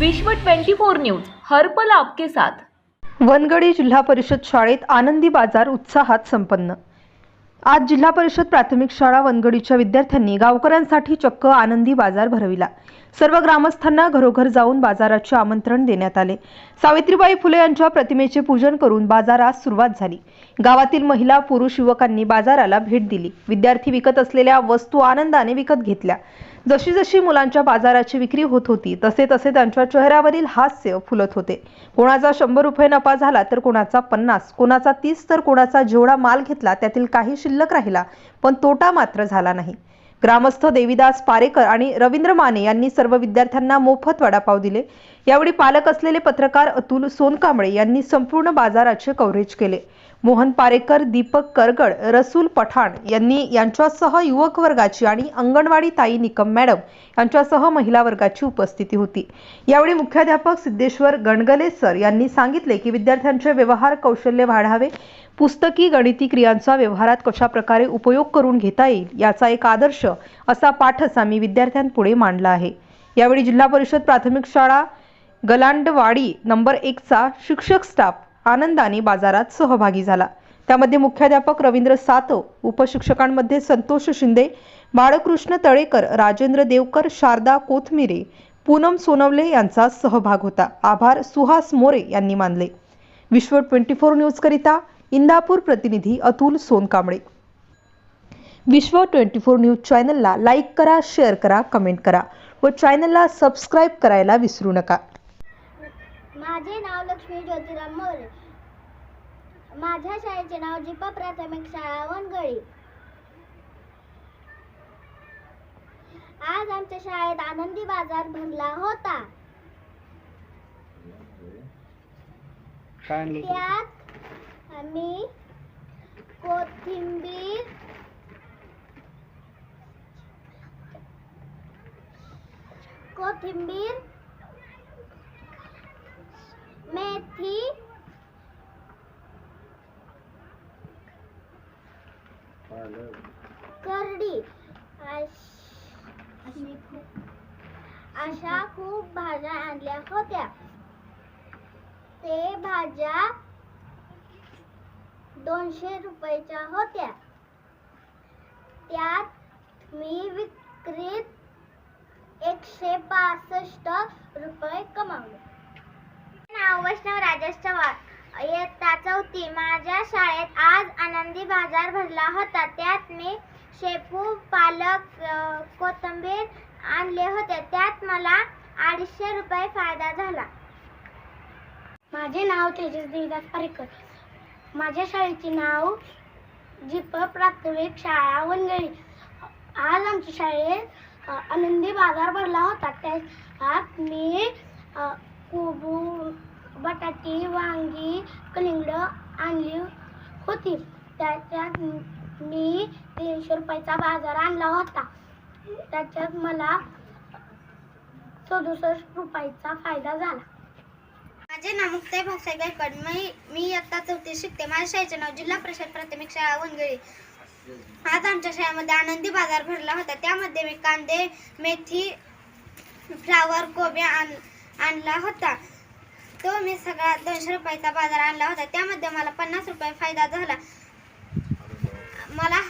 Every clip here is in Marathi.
विश्व 24 न्यूज हर्पल आपके साथ. वनगडी जिल्हा परिषद शाळेत आनंदी बाजार उत्साहात संपन्न. आज जिल्हा परिषद प्राथमिक शाळा वनगडीच्या विद्यार्थ्यांनी गावकऱ्यांसाठी चक्क आनंदी बाजार भरविला. सर्व ग्रामस्थांना घरोघर जाऊन बाजाराचे आमंत्रण देण्यात आले. सावित्रीबाई फुले यांच्या प्रतिमेचे पूजन करून बाजारास सुरुवात झाली. गावातील महिला पुरुष युवकांनी बाजाराला भेट दिली. विद्यार्थी विकत असलेल्या वस्तू आनंदाने विकत घेतल्या. जशी जशी मुलांच्या बाजाराची विक्री होत होती तसे तसे त्यांच्या चेहऱ्यावरील हास्य फुलत होते. कोणाचा शंभर रुपये नफा झाला तर कोणाचा पन्नास कोणाचा तीस तर कोणाचा जेवढा माल घेतला त्यातील काही शिल्लक राहिला पण तोटा मात्र झाला नाही. ग्रामस्थ देविदास पारेकर आणि रवींद्र माने यांनी सर्व विद्यार्थ्यांना मोफत वडापाव दिले. यावेळी पालक असलेले पत्रकार अतुल सोनकांबळे यांनी संपूर्ण बाजाराचे कव्हरेज केले. मोहन पारेकर दीपक करगड रसूल पठाण यांनी यांच्यासह युवक वर्गाची आणि अंगणवाडी ताई निकम मॅडम यांच्यासह महिला वर्गाची उपस्थिती होती. यावेळी मुख्याध्यापक सिद्धेश्वर गणगले सर यांनी सांगितले की विद्यार्थ्यांचे व्यवहार कौशल्य वाढावे पुस्तकी गणिती क्रियांचा व्यवहारात कशा प्रकारे उपयोग करून घेता येईल याचा एक आदर्श असा पाठच आम्ही विद्यार्थ्यांपुढे मांडला आहे. यावेळी जिल्हा परिषद प्राथमिक शाळा गलांडवाडी नंबर एकचा शिक्षक स्टाफ आनंदाने बाजारात सहभागी झाला. त्यामध्ये मुख्याध्यापक रवींद्र सातव उपशिक्षकांमध्ये संतोष शिंदे बाळकृष्ण तळेकर राजेंद्र देवकर शारदा कोथमिरे पूनम सोनवले यांचा सहभाग होता. आभार सुहास मोरे यांनी मानले. विश्व ट्वेंटी फोर न्यूजकरिता इंदापूर प्रतिनिधी Atul Sonkamble. Vishwa twenty four news चॅनलला लाईक करा शेअर करा कमेंट करा व चॅनलला सबस्क्राईब करायला विसरू नका. माझे नाव लक्ष्मी ज्योतिराम मोरे. माझ्या शाळेचे नाव जिपा प्राथमिक शाळा वनगळी. आज आमच्या शाळेत आनंदी बाजार भरला होता? त्यात आम्ही कोथिंबीर. कोथिंबीर मेथी करडी. अश- अशा खूप भाज्या आणल्या होत्या. ते भाज्या दोनशे रुपयाच्या होत्या. त्यात मी विक्रीत एकशे पासष्ट रुपये कमावले. नाव वैष्णव राजेश चव्हाण. इयत्ता चौथी माझ्या शाळेत आज आनंदी बाजार भरला होता. त्यात मी शेपू पालक कोथंबीर कोथिंबीर आणले होते. त्यात मला अडीचशे रुपये फायदा झाला. माझे नाव तेजस देवदास पारेकर. माझ्या शाळेचे नाव जिप प्राथमिक शाळा वनगळी. आज आमच्या शाळेत आनंदी बाजार भरला होता. त्यात मी कोबू बटाटी वांगी कलिंगड आणली होती. त्याच्यात मी तीनशे रुपयाचा बाजार आणला होता. त्याच्यात मला सदुसष्ट रुपयाचा फायदा झाला. माझे नाव मुक्ताई भागसाई गायकवाड मी मी इयत्ता चौथी शिकते. माझ्या शाळेचे नाव जिल्हा परिषद प्राथमिक शाळा वनगळी. आज आमच्या शाळेमध्ये आनंदी बाजार भरला होता. त्यामध्ये मी कांदे मेथी फ्लावर कोबी आण आणला होता. तो मी सगळा दोनशे रुपयाचा बाजार आणला होता. त्यामध्ये मला पन्नास रुपये फायदा झाला. मला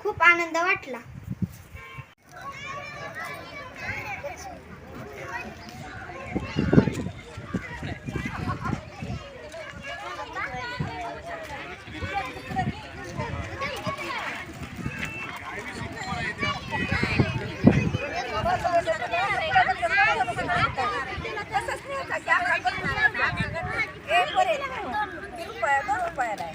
खूप आनंद वाटला. পায় দেয়